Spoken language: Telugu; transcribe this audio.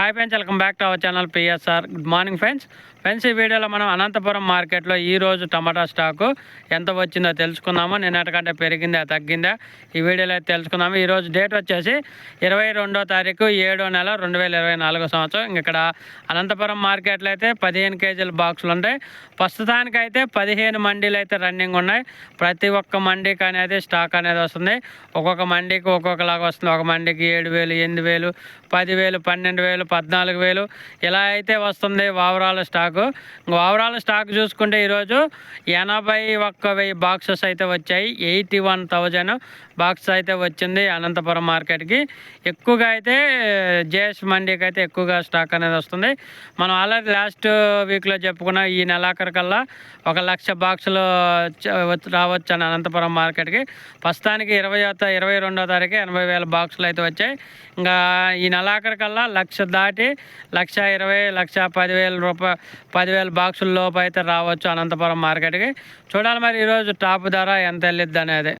Hi friends welcome back to our channel PSR good morning friends friends ఈ వీడియోలో మనం అనంతపురం మార్కెట్లో ఈరోజు టమాటా స్టాకు ఎంత వచ్చిందో తెలుసుకుందాము. నిన్నటికంటే పెరిగిందా తగ్గిందా? ఈ వీడియోలో అయితే తెలుసుకుందాము. ఈరోజు డేట్ వచ్చేసి ఇరవై రెండో తారీఖు ఏడో నెల రెండు వేల ఇరవై నాలుగో సంవత్సరం. ఇక్కడ అనంతపురం మార్కెట్లో అయితే పదిహేను కేజీల బాక్సులు ఉంటాయి. ప్రస్తుతానికి అయితే పదిహేను మండీలు అయితే రన్నింగ్ ఉన్నాయి. ప్రతి ఒక్క మండీకి అనేది స్టాక్ అనేది వస్తుంది. ఒక్కొక్క మండీకి ఒక్కొక్కలాగా వస్తుంది. ఒక మండీకి ఏడు వేలు ఎనిమిది వేలు పదివేలు పన్నెండు వేలు పద్నాలుగు వేలు. ఇలా అయితే వస్తుంది ఓవరాల్ స్టాకు. ఓవరాల్ స్టాక్ చూసుకుంటే ఈరోజు ఎనభై ఒక్క వెయ్యి బాక్సెస్ అయితే వచ్చాయి. ఎయిటీ వన్ థౌజండ్ బాక్స్ అయితే వచ్చింది అనంతపురం మార్కెట్కి. ఎక్కువగా అయితే జేఎస్ మండీకి అయితే ఎక్కువగా స్టాక్ అనేది వస్తుంది. మనం ఆల్రెడీ లాస్ట్ వీక్లో చెప్పుకున్న ఈ నెలాఖరికల్లా ఒక లక్ష బాక్సులు వచ్చి- రావచ్చు అని అనంతపురం మార్కెట్కి. ప్రస్తుతానికి ఇరవై ఇరవై రెండో తారీఖు ఎనభై వేల బాక్సులు అయితే వచ్చాయి. ఇంకా ఈ నెలాఖరికల్లా లక్ష దాటి లక్ష ఇరవై లక్ష పదివేల రూపాయ పదివేల బాక్సుల లోపు అయితే రావచ్చు అనంతపురం మార్కెట్కి. చూడాలి మరి ఈరోజు టాప్ ధర ఎంత వెళ్ళిద్ది అనేది.